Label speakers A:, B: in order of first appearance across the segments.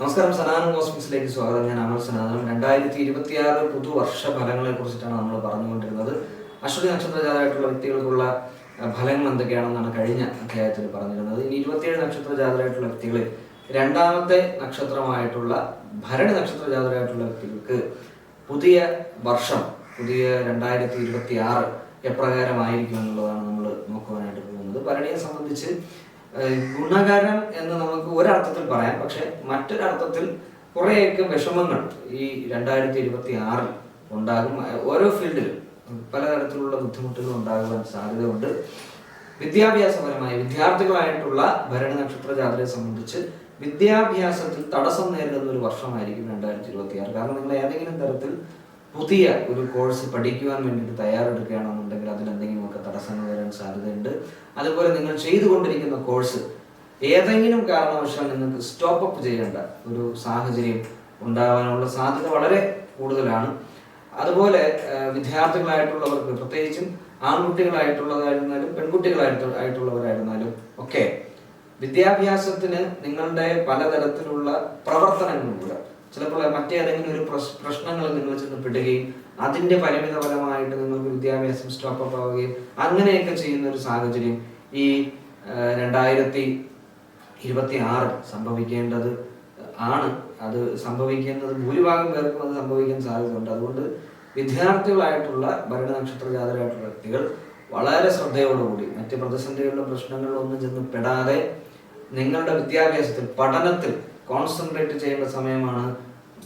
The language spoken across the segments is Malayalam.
A: നമസ്കാരം സനാതന കോസ്മിക്സിലേക്ക് സ്വാഗതം. ഞാൻ അമൽ സനാതനം. രണ്ടായിരത്തി ഇരുപത്തിയാറ് പുതുവർഷ ഫലങ്ങളെ കുറിച്ചിട്ടാണ് നമ്മൾ പറഞ്ഞുകൊണ്ടിരുന്നത്. അശ്വതി നക്ഷത്രജാതരായിട്ടുള്ള വ്യക്തികൾക്കുള്ള ഫലങ്ങൾ എന്തൊക്കെയാണെന്നാണ് കഴിഞ്ഞ അധ്യായത്തിൽ പറഞ്ഞിരുന്നത്. ഇനി ഇരുപത്തിയേഴ് നക്ഷത്രജാതരായിട്ടുള്ള വ്യക്തികളിൽ രണ്ടാമത്തെ നക്ഷത്രമായിട്ടുള്ള ഭരണി നക്ഷത്രജാതരായിട്ടുള്ള വ്യക്തികൾക്ക് പുതിയ വർഷം പുതിയ രണ്ടായിരത്തി ഇരുപത്തി ആറ് എപ്രകാരമായിരിക്കും എന്നുള്ളതാണ് നമ്മൾ നോക്കുവാനായിട്ട് പോകുന്നത്. ഭരണിയെ സംബന്ധിച്ച് ഗുണകരം എന്ന് നമുക്ക് ഒരർത്ഥത്തിൽ പറയാം. പക്ഷെ മറ്റൊരർത്ഥത്തിൽ കുറേയൊക്കെ വിഷമങ്ങൾ ഈ രണ്ടായിരത്തി ഇരുപത്തി ആറിൽ ഉണ്ടാകും ഓരോ ഫീൽഡിലും പലതരത്തിലുള്ള ബുദ്ധിമുട്ടുകൾ ഉണ്ടാകുവാൻ സാധ്യതയുണ്ട്. വിദ്യാഭ്യാസപരമായി വിദ്യാർത്ഥികളായിട്ടുള്ള ഭരണ നക്ഷത്ര ജാതരെ സംബന്ധിച്ച് വിദ്യാഭ്യാസത്തിൽ തടസ്സം നേരിടുന്ന ഒരു വർഷമായിരിക്കും രണ്ടായിരത്തി ഇരുപത്തി ആറ് കാരണം നിങ്ങൾ ഏതെങ്കിലും തരത്തിൽ പുതിയ ഒരു കോഴ്സ് പഠിക്കുവാൻ വേണ്ടിയിട്ട് തയ്യാറെടുക്കുകയാണെന്നുണ്ടെങ്കിൽ അതിൽ എന്തെങ്കിലുമൊക്കെ തടസ്സങ്ങൾ വരാൻ സാധ്യതയുണ്ട്. അതുപോലെ നിങ്ങൾ ചെയ്തുകൊണ്ടിരിക്കുന്ന കോഴ്സ് ഏതെങ്കിലും കാരണവശാൽ നിങ്ങൾക്ക് സ്റ്റോപ്പ് അപ്പ് ചെയ്യേണ്ട ഒരു സാഹചര്യം ഉണ്ടാകാനുള്ള സാധ്യത വളരെ കൂടുതലാണ്. അതുപോലെ വിദ്യാർത്ഥികളായിട്ടുള്ളവർക്ക് പ്രത്യേകിച്ചും ആൺകുട്ടികളായിട്ടുള്ളതായിരുന്നാലും പെൺകുട്ടികളായിട്ട് ആയിട്ടുള്ളവരായിരുന്നാലും ഒക്കെ വിദ്യാഭ്യാസത്തിന് നിങ്ങളുടെ പലതരത്തിലുള്ള പ്രവർത്തനങ്ങളിലൂടെ ചിലപ്പോൾ മറ്റേതെങ്കിലും ഒരു പ്രശ്- പ്രശ്നങ്ങളിൽ നിങ്ങൾ ചെന്ന് പെടുകയും അതിന്റെ പരിമിത ഫലമായിട്ട് നിങ്ങൾക്ക് വിദ്യാഭ്യാസം സ്റ്റോപ്പ് ആവുകയും അങ്ങനെയൊക്കെ ചെയ്യുന്ന ഒരു സാഹചര്യം ഈ രണ്ടായിരത്തി ഇരുപത്തി ആറ് സംഭവിക്കേണ്ടത് ആണ്. അത് സംഭവിക്കുന്നത് ഭൂരിഭാഗം പേർക്കും അത് സംഭവിക്കാൻ സാധ്യതയുണ്ട്. അതുകൊണ്ട് വിദ്യാർത്ഥികളായിട്ടുള്ള ഭരണ നക്ഷത്ര ജാതരായിട്ടുള്ള വ്യക്തികൾ വളരെ ശ്രദ്ധയോടുകൂടി മറ്റ് പ്രതിസന്ധികളുടെ പ്രശ്നങ്ങളിലൊന്നും ചെന്ന് പെടാതെ നിങ്ങളുടെ വിദ്യാഭ്യാസത്തിൽ പഠനത്തിൽ കോൺസെൻട്രേറ്റ് ചെയ്യേണ്ട സമയമാണ്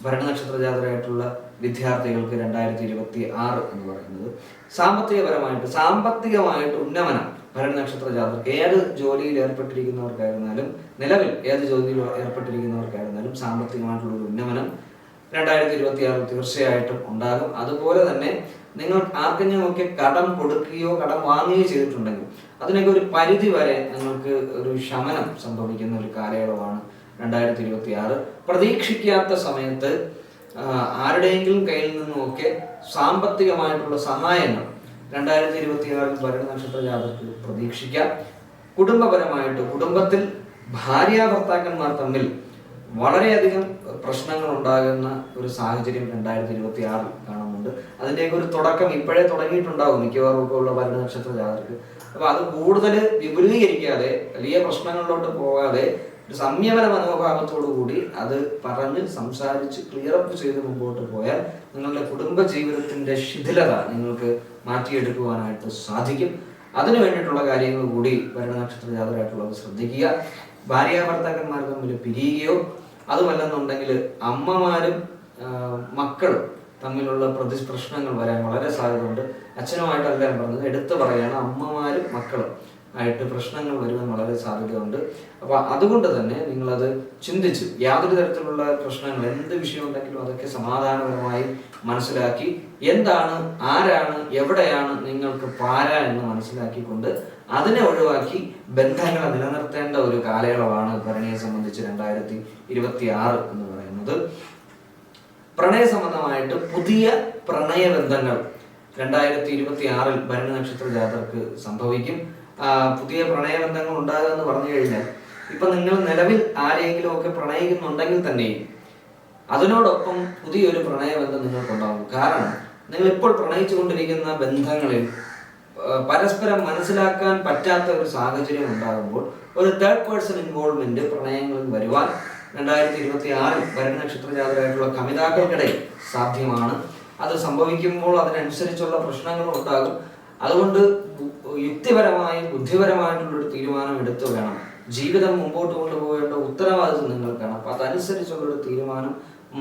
A: ഭരണനക്ഷത്ര ജാതരായിട്ടുള്ള വിദ്യാർത്ഥികൾക്ക് രണ്ടായിരത്തി ഇരുപത്തി ആറ് എന്ന് പറയുന്നത്. സാമ്പത്തികപരമായിട്ട് സാമ്പത്തികമായിട്ട് ഉന്നമനം ഭരണനക്ഷത്ര ജാതർക്ക് ഏത് ജോലിയിൽ ഏർപ്പെട്ടിരിക്കുന്നവർക്കായിരുന്നാലും നിലവിൽ ഏത് ജോലിയിൽ ഏർപ്പെട്ടിരിക്കുന്നവർക്കായിരുന്നാലും സാമ്പത്തികമായിട്ടുള്ള ഒരു ഉന്നമനം രണ്ടായിരത്തി ഇരുപത്തി ആറിൽ തീർച്ചയായിട്ടും ഉണ്ടാകും. അതുപോലെ തന്നെ നിങ്ങൾ ആർക്കെങ്കിലുമൊക്കെ കടം കൊടുക്കുകയോ കടം വാങ്ങുകയോ ചെയ്തിട്ടുണ്ടെങ്കിൽ അതിനൊക്കെ ഒരു പരിധി വരെ നിങ്ങൾക്ക് ഒരു ശമനം സംഭവിക്കുന്ന ഒരു കാലയളവാണ് രണ്ടായിരത്തി ഇരുപത്തി ആറ് പ്രതീക്ഷിക്കാത്ത സമയത്ത് ആരുടെയെങ്കിലും കയ്യിൽ നിന്നുമൊക്കെ സാമ്പത്തികമായിട്ടുള്ള സഹായങ്ങൾ രണ്ടായിരത്തി ഇരുപത്തി ആറിൽ ഭരണ നക്ഷത്ര ജാതകത്തിൽ പ്രതീക്ഷിക്കാം. കുടുംബപരമായിട്ട് കുടുംബത്തിൽ ഭാര്യ ഭർത്താക്കന്മാർ തമ്മിൽ വളരെയധികം പ്രശ്നങ്ങൾ ഉണ്ടാകുന്ന ഒരു സാഹചര്യം രണ്ടായിരത്തി ഇരുപത്തി ആറിൽ കാണുന്നുണ്ട്. അതിന്റെയൊക്കെ ഒരു തുടക്കം ഇപ്പോഴേ തുടങ്ങിയിട്ടുണ്ടാകും മിക്കവാറും ഒക്കെ ഉള്ള ഭരണ നക്ഷത്ര ജാതകർക്ക്. അപ്പൊ അത് കൂടുതൽ വിപുലീകരിക്കാതെ വലിയ പ്രശ്നങ്ങളിലോട്ട് പോകാതെ ഒരു സംയമന മനോഭാവത്തോടു കൂടി അത് പറഞ്ഞ് സംസാരിച്ച് ക്ലിയർ അപ്പ് ചെയ്ത് മുമ്പോട്ട് പോയാൽ നിങ്ങളുടെ കുടുംബ ജീവിതത്തിന്റെ ശിഥിലത നിങ്ങൾക്ക് മാറ്റിയെടുക്കുവാനായിട്ട് സാധിക്കും. അതിനു വേണ്ടിയിട്ടുള്ള കാര്യങ്ങൾ കൂടി ഭരണനക്ഷത്ര ജാതരായിട്ടുള്ളവർ ശ്രദ്ധിക്കുക. ഭാര്യ ഭർത്താക്കന്മാർ തമ്മിൽ പിരിയുകയോ അതുമല്ലെന്നുണ്ടെങ്കിൽ അമ്മമാരും മക്കളും തമ്മിലുള്ള പ്രതി പ്രശ്നങ്ങൾ വരാൻ വളരെ സാധ്യതയുണ്ട്. അച്ഛനുമായിട്ടല്ല ഞാൻ പറഞ്ഞത് എടുത്തു പറയാണ് അമ്മമാരും മക്കളും. ആയിട്ട് പ്രശ്നങ്ങൾ വരുവാൻ വളരെ സാധ്യതയുണ്ട്. അപ്പോൾ അതുകൊണ്ട് തന്നെ നിങ്ങളത് ചിന്തിച്ച് യാതൊരു തരത്തിലുള്ള പ്രശ്നങ്ങൾ എന്ത് വിഷയം ഉണ്ടെങ്കിലും അതൊക്കെ സമാധാനപരമായി മനസ്സിലാക്കി എന്താണ് ആരാണ് എവിടെയാണ് നിങ്ങൾക്ക് പാര എന്ന് മനസ്സിലാക്കിക്കൊണ്ട് അതിനെ ഒഴിവാക്കി ബന്ധങ്ങളെ നിലനിർത്തേണ്ട ഒരു കാലയളവാണ് ഭരണിയെ സംബന്ധിച്ച് രണ്ടായിരത്തി ഇരുപത്തി ആറ് എന്ന് പറയുന്നത്. പ്രണയ സംബന്ധമായിട്ട് പുതിയ പ്രണയബന്ധങ്ങൾ രണ്ടായിരത്തി ഇരുപത്തി ആറിൽ ഭരണ നക്ഷത്ര ജാതർക്ക് സംഭവിക്കും. പുതിയ പ്രണയബന്ധങ്ങൾ ഉണ്ടാകുക എന്ന് പറഞ്ഞു കഴിഞ്ഞാൽ ഇപ്പൊ നിങ്ങൾ നിലവിൽ ആരെങ്കിലും ഒക്കെ പ്രണയിക്കുന്നുണ്ടെങ്കിൽ തന്നെയും അതിനോടൊപ്പം പുതിയൊരു പ്രണയബന്ധം നിങ്ങൾക്കുണ്ടാകും. കാരണം നിങ്ങൾ ഇപ്പോൾ പ്രണയിച്ചുകൊണ്ടിരിക്കുന്ന ബന്ധങ്ങളിൽ പരസ്പരം മനസ്സിലാക്കാൻ പറ്റാത്ത ഒരു സാഹചര്യം ഉണ്ടാകുമ്പോൾ ഒരു തേർഡ് പേഴ്സൺ ഇൻവോൾവ്മെന്റ് പ്രണയങ്ങളിൽ വരുവാൻ രണ്ടായിരത്തി ഇരുപത്തി ആറിൽ വരുന്ന നക്ഷത്രജാതരായിട്ടുള്ള കമിതാക്കൾക്കിടയിൽ സാധ്യമാണ്. അത് സംഭവിക്കുമ്പോൾ അതിനനുസരിച്ചുള്ള പ്രശ്നങ്ങളും ഉണ്ടാകും. അതുകൊണ്ട് യുക്തിപരമായും ബുദ്ധിപരമായിട്ടുള്ളൊരു തീരുമാനം എടുത്തു വേണം. ജീവിതം മുമ്പോട്ട് കൊണ്ടുപോകേണ്ട ഉത്തരവാദിത്വം നിങ്ങൾക്കാണ്. അപ്പൊ അതനുസരിച്ചുള്ളൊരു തീരുമാനം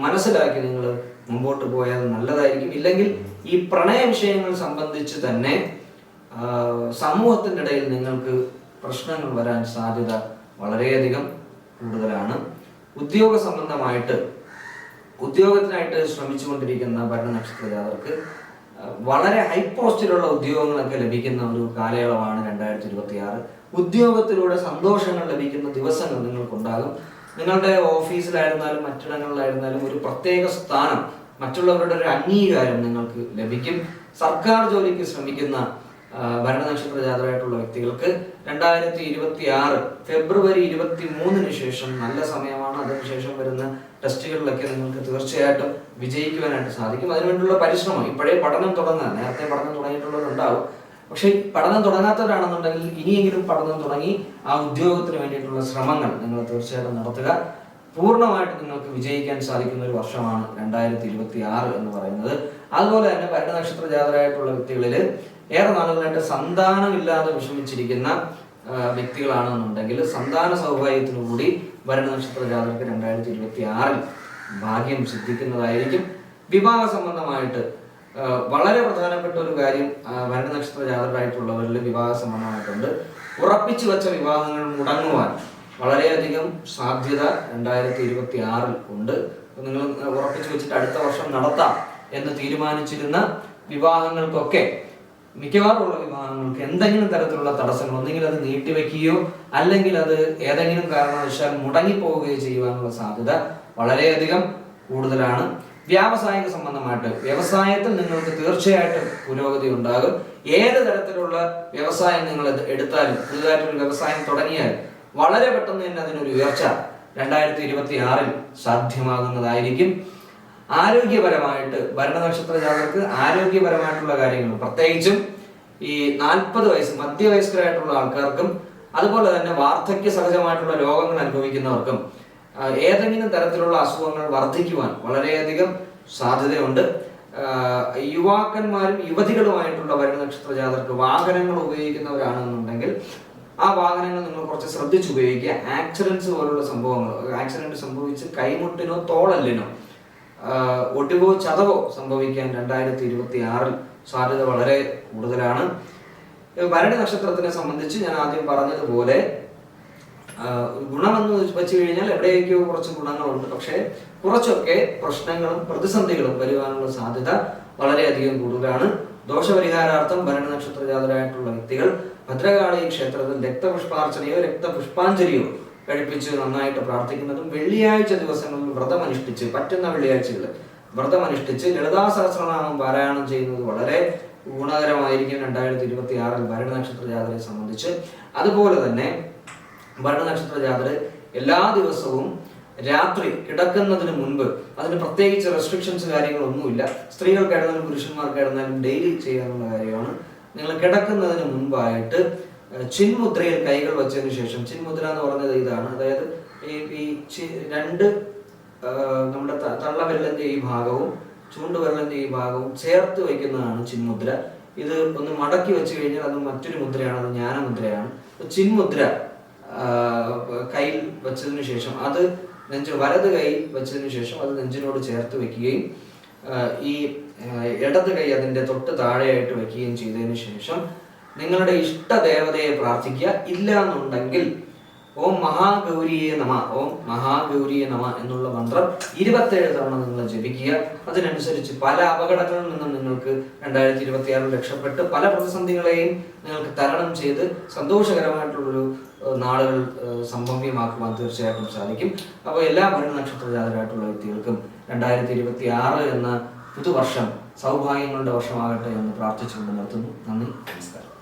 A: മനസ്സിലാക്കി നിങ്ങൾ മുമ്പോട്ട് പോയാൽ നല്ലതായിരിക്കും. ഇല്ലെങ്കിൽ ഈ പ്രണയ വിഷയങ്ങൾ സംബന്ധിച്ച് തന്നെ സമൂഹത്തിന്റെ ഇടയിൽ നിങ്ങൾക്ക് പ്രശ്നങ്ങൾ വരാൻ സാധ്യത വളരെയധികം കൂടുതലാണ്. ഉദ്യോഗ സംബന്ധമായിട്ട് ഉദ്യോഗത്തിനായിട്ട് ശ്രമിച്ചുകൊണ്ടിരിക്കുന്ന ഭരണനക്ഷത്ര ജാതർക്ക് വളരെ ഹൈ പോസ്റ്റിലുള്ള ഉദ്യോഗങ്ങളൊക്കെ ലഭിക്കുന്ന ഒരു കാലയളവാണ് രണ്ടായിരത്തി ഇരുപത്തി ആറ് ഉദ്യോഗത്തിലൂടെ സന്തോഷങ്ങൾ ലഭിക്കുന്ന ദിവസങ്ങൾ നിങ്ങൾക്കുണ്ടാകും. നിങ്ങളുടെ ഓഫീസിലായിരുന്നാലും മറ്റിടങ്ങളിലായിരുന്നാലും ഒരു പ്രത്യേക സ്ഥാനം മറ്റുള്ളവരുടെ ഒരു അംഗീകാരം നിങ്ങൾക്ക് ലഭിക്കും. സർക്കാർ ജോലിക്ക് ശ്രമിക്കുന്ന ഭരണനക്ഷത്ര ജാതരായിട്ടുള്ള വ്യക്തികൾക്ക് രണ്ടായിരത്തി ഇരുപത്തി ആറ് ഫെബ്രുവരി ഇരുപത്തി മൂന്നിന് ശേഷം നല്ല സമയമാണ്. അതിനുശേഷം വരുന്ന ടെസ്റ്റുകളിലൊക്കെ നിങ്ങൾക്ക് തീർച്ചയായിട്ടും വിജയിക്കുവാനായിട്ട് സാധിക്കും. അതിനുവേണ്ടിയുള്ള പരിശ്രമം. ഇപ്പോഴേ പഠനം തുടങ്ങുക. നേരത്തെ പഠനം തുടങ്ങിയിട്ടുള്ളവരുണ്ടാവും. പക്ഷേ പഠനം തുടങ്ങാത്തവരാണെന്നുണ്ടെങ്കിൽ ഇനിയെങ്കിലും പഠനം തുടങ്ങി ആ ഉദ്യോഗത്തിന് വേണ്ടിയിട്ടുള്ള ശ്രമങ്ങൾ നിങ്ങൾ തീർച്ചയായിട്ടും നടത്തുക. പൂർണമായിട്ട് നിങ്ങൾക്ക് വിജയിക്കാൻ സാധിക്കുന്ന ഒരു വർഷമാണ് രണ്ടായിരത്തി ഇരുപത്തി ആറ് എന്ന് പറയുന്നത്. അതുപോലെ തന്നെ ഭരണ നക്ഷത്ര ജാതരായിട്ടുള്ള വ്യക്തികളിൽ ഏറെ നാളുകളായിട്ട് സന്താനമില്ലാതെ വിഷമിച്ചിരിക്കുന്ന വ്യക്തികളാണെന്നുണ്ടെങ്കിൽ സന്താന സൗഭാഗ്യത്തിലൂടി ഭരണ നക്ഷത്ര ജാതകർക്ക് രണ്ടായിരത്തി ഇരുപത്തി ആറിൽ ഭാഗ്യം സിദ്ധിക്കുന്നതായിരിക്കും. വിവാഹ സംബന്ധമായിട്ട് വളരെ പ്രധാനപ്പെട്ട ഒരു കാര്യം ഭരണ നക്ഷത്ര ജാതകരായിട്ടുള്ളവരിൽ വിവാഹ സംബന്ധമായിട്ടുണ്ട്. ഉറപ്പിച്ചു വെച്ച വിവാഹങ്ങൾ മുടങ്ങുവാൻ വളരെയധികം സാധ്യത രണ്ടായിരത്തി ഇരുപത്തി ആറിൽ ഉണ്ട് നിങ്ങൾ ഉറപ്പിച്ചു വെച്ചിട്ട് അടുത്ത വർഷം നടത്താം എന്ന് തീരുമാനിച്ചിരുന്ന വിവാഹങ്ങൾക്കൊക്കെ മിക്കവാറുമുള്ള വിമാനങ്ങൾക്ക് എന്തെങ്കിലും തരത്തിലുള്ള തടസ്സങ്ങൾ ഒന്നെങ്കിൽ അത് നീട്ടിവെക്കുകയോ അല്ലെങ്കിൽ അത് ഏതെങ്കിലും കാരണവശാൽ മുടങ്ങിപ്പോവുകയോ ചെയ്യുവാനുള്ള സാധ്യത വളരെയധികം കൂടുതലാണ്. വ്യാവസായിക സംബന്ധമായിട്ട് വ്യവസായത്തിൽ നിങ്ങൾക്ക് തീർച്ചയായിട്ടും പുരോഗതി ഉണ്ടാകും. ഏത് തരത്തിലുള്ള വ്യവസായം നിങ്ങൾ എടുത്താലും പുതുതായിട്ടൊരു വ്യവസായം തുടങ്ങിയാൽ വളരെ പെട്ടെന്ന് തന്നെ അതിനൊരു ഉയർച്ച രണ്ടായിരത്തി ഇരുപത്തി ആറിൽ സാധ്യമാകുന്നതായിരിക്കും. ആരോഗ്യപരമായിട്ട് ഭരണനക്ഷത്ര ജാതകർക്ക് ആരോഗ്യപരമായിട്ടുള്ള കാര്യങ്ങൾ. പ്രത്യേകിച്ചും ഈ നാൽപ്പത് വയസ്സ് മധ്യവയസ്കരായിട്ടുള്ള ആൾക്കാർക്കും അതുപോലെ തന്നെ വാർദ്ധക്യ സഹജമായിട്ടുള്ള രോഗങ്ങൾ അനുഭവിക്കുന്നവർക്കും ഏതെങ്കിലും തരത്തിലുള്ള അസുഖങ്ങൾ വർദ്ധിക്കുവാൻ വളരെയധികം സാധ്യതയുണ്ട്. യുവാക്കന്മാരും യുവതികളുമായിട്ടുള്ള ഭരണനക്ഷത്ര ജാതകർക്ക് വാഹനങ്ങൾ ഉപയോഗിക്കുന്നവരാണെന്നുണ്ടെങ്കിൽ ആ വാഹനങ്ങൾ നിങ്ങൾ കുറച്ച് ശ്രദ്ധിച്ച് ഉപയോഗിക്കുക ആക്സിഡൻസ് പോലുള്ള സംഭവങ്ങൾ ആക്സിഡന്റ് സംഭവിച്ച് കൈമുട്ടിനോ തോളല്ലിനോ ഒടിവോ ചതവോ സംഭവിക്കാൻ രണ്ടായിരത്തി ഇരുപത്തി ആറിൽ സാധ്യത വളരെ കൂടുതലാണ്. ഭരണി നക്ഷത്രത്തിനെ സംബന്ധിച്ച് ഞാൻ ആദ്യം പറഞ്ഞതുപോലെ ഗുണമെന്ന് വെച്ച് കഴിഞ്ഞാൽ എവിടെയൊക്കെയോ കുറച്ച് ഗുണങ്ങളുണ്ട്. പക്ഷേ കുറച്ചൊക്കെ പ്രശ്നങ്ങളും പ്രതിസന്ധികളും വരുവാനുള്ള സാധ്യത വളരെയധികം കൂടുതലാണ്. ദോഷപരിഹാരാർത്ഥം ഭരണ നക്ഷത്ര ജാതരായിട്ടുള്ള വ്യക്തികൾ ഭദ്രകാളി ക്ഷേത്രത്തിൽ രക്തപുഷ്പാർച്ചനയോ രക്തപുഷ്പാഞ്ജലിയോ കഴിപ്പിച്ച് നന്നായിട്ട് പ്രാർത്ഥിക്കുന്നതും വെള്ളിയാഴ്ച ദിവസങ്ങളിൽ വ്രതമനുഷ്ഠിച്ച് പറ്റുന്ന വെള്ളിയാഴ്ചകൾ വ്രതമനുഷ്ഠിച്ച് ലളിതാ സഹസ്രനാമം പാരായണം ചെയ്യുന്നത് വളരെ ഗുണകരമായിരിക്കും രണ്ടായിരത്തി ഇരുപത്തി ആറിൽ ഭരണനക്ഷത്ര ജാതരെ സംബന്ധിച്ച്. അതുപോലെ തന്നെ ഭരണനക്ഷത്ര ജാതര എല്ലാ ദിവസവും രാത്രി കിടക്കുന്നതിന് മുൻപ് അതിന് പ്രത്യേകിച്ച് റെസ്ട്രിക്ഷൻസ് കാര്യങ്ങളൊന്നുമില്ല. സ്ത്രീകൾക്കായിരുന്നാലും പുരുഷന്മാർക്കായിരുന്നാലും ഡെയിലി ചെയ്യാനുള്ള കാര്യമാണ്. നിങ്ങൾ കിടക്കുന്നതിന് മുൻപായിട്ട് ചിന്മുദ്രയിൽ കൈകൾ വെച്ചതിന് ശേഷം ചിന്മുദ്ര എന്ന് പറഞ്ഞത് ഇതാണ്. അതായത് ഈ ഈ രണ്ട് നമ്മുടെ തള്ളവിരലിന്റെ ഈ ഭാഗവും ചൂണ്ടുവിരലിന്റെ ഈ ഭാഗവും ചേർത്ത് വയ്ക്കുന്നതാണ് ചിന്മുദ്ര ഇത് ഒന്ന് മടക്കി വെച്ച് കഴിഞ്ഞാൽ അത് മറ്റൊരു മുദ്രയാണ് അത് ജ്ഞാനമുദ്രയാണ്. ആഹ് കയ്യിൽ വെച്ചതിന് ശേഷം അത് നെഞ്ച് വലത് കൈ വെച്ചതിന് ശേഷം അത് നെഞ്ചിനോട് ചേർത്ത് വെക്കുകയും ഈ ഇടത് കൈ അതിന്റെ തൊട്ട് താഴെയായിട്ട് വെക്കുകയും ചെയ്തതിന് ശേഷം നിങ്ങളുടെ ഇഷ്ട ദേവതയെ പ്രാർത്ഥിക്കുക ഇല്ല എന്നുണ്ടെങ്കിൽ ഓം മഹാഗൗരിയെ നമ ഓം മഹാഗൗരിയെ നമ എന്നുള്ള മന്ത്രം ഇരുപത്തേഴ് തവണ നിങ്ങൾ ജപിക്കുക. അതിനനുസരിച്ച് പല അപകടങ്ങളിൽ നിന്നും നിങ്ങൾക്ക് രണ്ടായിരത്തി ഇരുപത്തി ആറിൽ രക്ഷപ്പെട്ട് പല പ്രതിസന്ധികളെയും നിങ്ങൾക്ക് തരണം ചെയ്ത് സന്തോഷകരമായിട്ടുള്ളൊരു നാളുകൾ സംഭവ്യമാക്കുവാൻ തീർച്ചയായിട്ടും സാധിക്കും. അപ്പോൾ എല്ലാ ഭരണ നക്ഷത്ര ജാതരായിട്ടുള്ള വ്യക്തികൾക്കും രണ്ടായിരത്തി ഇരുപത്തി ആറ് എന്ന പുതുവർഷം സൗഭാഗ്യങ്ങളുടെ വർഷമാകട്ടെ എന്ന് പ്രാർത്ഥിച്ചുകൊണ്ട് നിർത്തുന്നു. നന്ദി നമസ്കാരം.